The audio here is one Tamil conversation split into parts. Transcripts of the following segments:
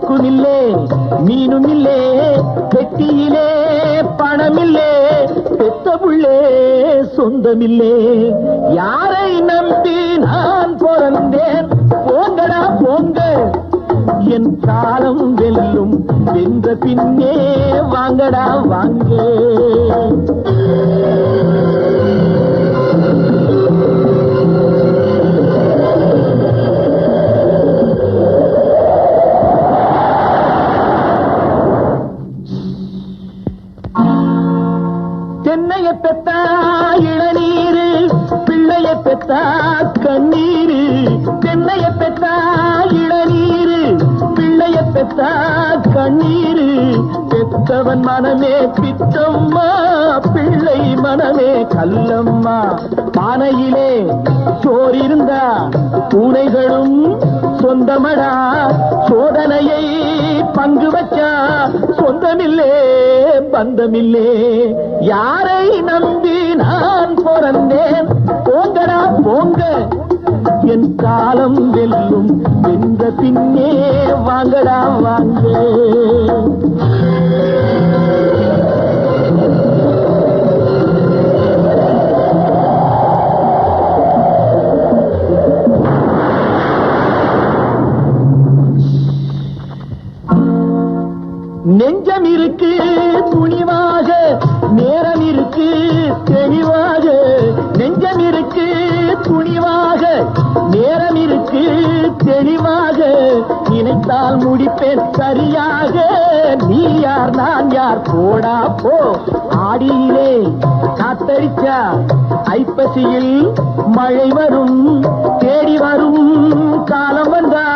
கொக்குமில்லே மீனுமில்லே பெட்டியிலே பணமில்லே பெத்த புள்ளே சொந்தமில்லே. யாரை நம்பி நான் பிறந்தேன்? போங்கடா போங்க. என் காலம் வெல்லும் வென்ற பின்னே வாங்கடா வாங்க. பெற்றா கண்ணீரு தென்னைய பெற்றா இளநீரு பிள்ளைய பெற்றா கண்ணீரு. பெத்தவன் மனமே பித்தம்மா பிள்ளை மனமே கல்லம்மா. பானையிலே சோறிருந்தா பூனைகளும் சொந்தமடா. சோதனையை பங்கு வச்சா சொந்தமில்லே பந்தமில்லே. யாரை நம்பி நான் பிறந்தேன்? வாங்கடா வாங்க. நெஞ்சம் இருக்கு துணிவாக நேரம் இருக்கு தெளிவாக. நெஞ்சம் இருக்கு துணிவாக நேரம் இருக்கு தெளிவாக நினைத்தால் முடிப்பேன் சரியாக. நீ யார் நான் யார்? போடா போ. ஆடியிலே காத்தடிச்சா ஐப்பசியில் மழை வரும் தேடி வரும். காலம் வந்தா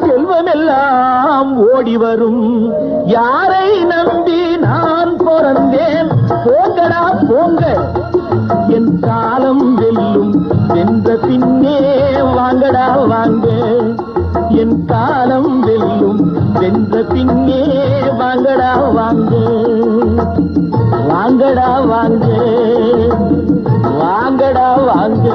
செல்வமெல்லாம் ஓடி வரும். யாரை நம்பி நான் பிறந்தேன்? போங்கடா போங்க. என் காலம் வெல்லும் வென்ற பின்னே வாங்கடா வாங்க. என் காலம் வெல்லும். வென்ற பின்னே வாங்கடா வாங்க. வாங்கடா வாங்க. வாங்கடா வாங்க.